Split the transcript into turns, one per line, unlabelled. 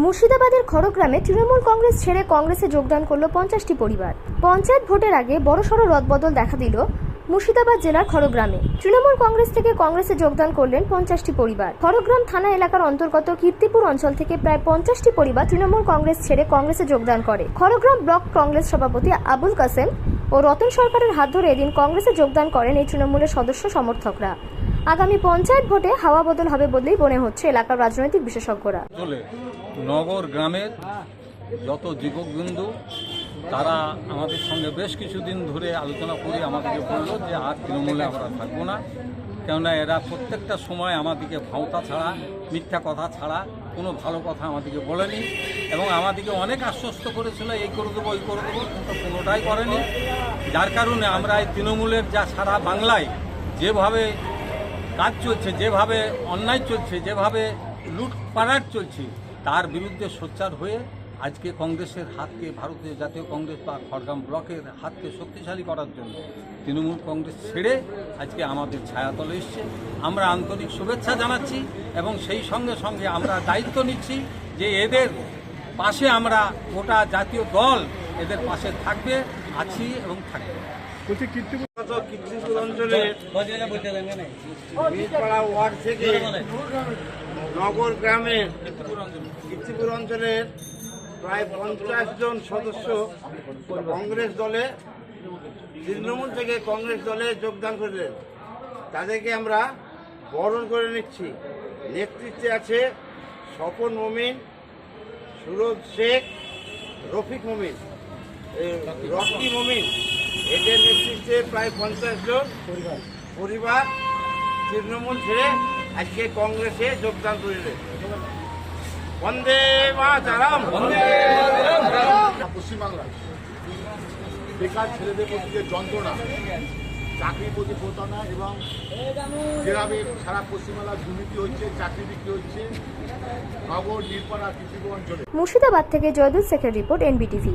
মুর্শিদাবাদের খড়গ্রামে তৃণমূল কংগ্রেস ছেড়ে কংগ্রেসে যোগদান করল পঞ্চাশটি পরিবার। পঞ্চায়েত ভোটের আগে বড়সড় রদবদল দেখা দিল মুর্শিদাবাদ জেলার খড়গ্রামে। তৃণমূল কংগ্রেস থেকে কংগ্রেসে যোগদান করলেন পঞ্চাশটি পরিবার। খড়গ্রাম থানা এলাকার অন্তর্গত কীর্তিপুর অঞ্চল থেকে প্রায় পঞ্চাশটি পরিবার তৃণমূল কংগ্রেস ছেড়ে কংগ্রেসে যোগদান করে। খড়গ্রাম ব্লক কংগ্রেস সভাপতি আবুল কাসেম ও রতন সরকারের হাত ধরে এদিন কংগ্রেসে যোগদান করেন এই তৃণমূলের সদস্য সমর্থকরা। আগামী পঞ্চায়েত ভোটে হাওয়া বদল হবে বলেই মনে হচ্ছে এলাকার রাজনৈতিক বিশেষজ্ঞরা।
নগর গ্রামের যত যুবকবৃন্দু, তারা আমাদের সঙ্গে বেশ কিছুদিন ধরে আলোচনা করে আমাদেরকে বলল যে আর তৃণমূলে আমরা থাকব না। কেননা এরা প্রত্যেকটা সময় আমাদেরকে ভাওতা ছাড়া, মিথ্যা কথা ছাড়া, কোনো ভালো কথা আমাদেরকে বলেনি এবং আমাদেরকে অনেক আশ্বস্ত করেছিল, এই করে দেবো এই করে দেবো, কিন্তু কোনোটাই করেনি। যার কারণে আমরা এই তৃণমূলের যা সারা বাংলায় যেভাবে কাজ চলছে, যেভাবে অন্যায় চলছে, যেভাবে লুটপাড়াট চলছে, তার বিরুদ্ধে সোচ্চার হয়ে আজকে কংগ্রেসের হাতকে, ভারতীয় জাতীয় কংগ্রেস বা খড়গ্রাম ব্লকের হাতকে শক্তিশালী করার জন্য তৃণমূল কংগ্রেস ছেড়ে আজকে আমাদের ছায়াতলে এসছে। আমরা আন্তরিক শুভেচ্ছা জানাচ্ছি এবং সেই সঙ্গে সঙ্গে আমরা দায়িত্ব নিচ্ছি যে এদের পাশে আমরা গোটা জাতীয় দল এদের পাশে থাকবে, আছি এবং থাকবে।
ওয়ার্ড থেকে নগর গ্রামের কীর্তিপুর অঞ্চলের প্রায় পঞ্চাশ জন সদস্য কংগ্রেস দলে, তৃণমূল থেকে কংগ্রেস দলে যোগদান করলেন। তাদেরকে আমরা বরণ করে নিচ্ছি। নেতৃত্বে আছে স্বপন মমিন, সুরজ শেখ, রফিক মমিন। রকি মমিন এদের নেতৃত্বে প্রায় পঞ্চাশ জন পরিবার। তৃণমূল ছেড়ে আজকে কংগ্রেসে যোগদান করিলেন। বন্দে মাতারাম।
পশ্চিমবাংলায় বেকার ছেলেদের প্রতি যে যন্ত্রণা চাকরির প্রতি প্রতারণা এবং যেভাবে সারা পশ্চিমবাংলায় দুর্নীতি হচ্ছে চাকরি বিক্রি হচ্ছে
মুর্শিদাবাদ থেকে জয়দুল শেখের রিপোর্ট এনবিটিভি।